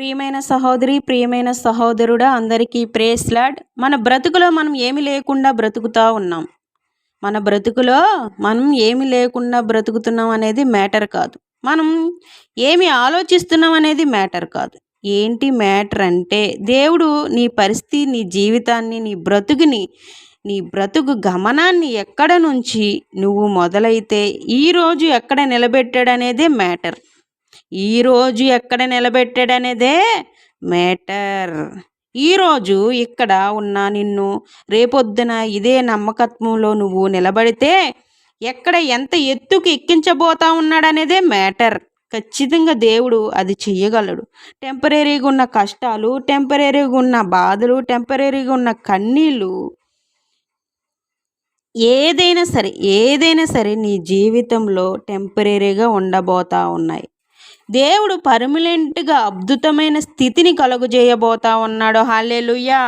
ప్రియమైన సహోదరి ప్రియమైన సహోదరుడా అందరికీ ప్రేస్లాడ్ మన బ్రతుకులో మనం ఏమి లేకుండా బ్రతుకుతూ ఉన్నాం. మన బ్రతుకులో మనం ఏమి లేకుండా బ్రతుకుతున్నాం అనేది మ్యాటర్ కాదు. మనం ఏమి ఆలోచిస్తున్నాం అనేది మ్యాటర్ కాదు. ఏంటి మ్యాటర్ అంటే దేవుడు నీ పరిస్థితి నీ జీవితాన్ని నీ బ్రతుకుని నీ బ్రతుకు గమనాన్ని ఎక్కడ నుంచి నువ్వు మొదలైతే ఈరోజు ఎక్కడ నిలబెట్టాడనేదే మ్యాటర్ ఈరోజు ఎక్కడ నిలబెట్టాడనేదే మ్యాటర్. ఈరోజు ఇక్కడ ఉన్న నిన్ను రేపొద్దున ఇదే నమ్మకత్వంలో నువ్వు నిలబడితే ఎక్కడ ఎంత ఎత్తుకు ఎక్కించబోతా ఉన్నాడనేదే మ్యాటర్. ఖచ్చితంగా దేవుడు అది చెయ్యగలడు. టెంపరీగా ఉన్న కష్టాలు టెంపరీగా ఉన్న బాధలు టెంపరీగా ఉన్న కన్నీళ్ళు ఏదైనా సరే ఏదైనా సరే నీ జీవితంలో టెంపరీగా ఉండబోతా ఉన్నాయి. దేవుడు పర్మనెంట్గా అద్భుతమైన స్థితిని కలుగజేయబోతా ఉన్నాడు. హాలేలుయ్యా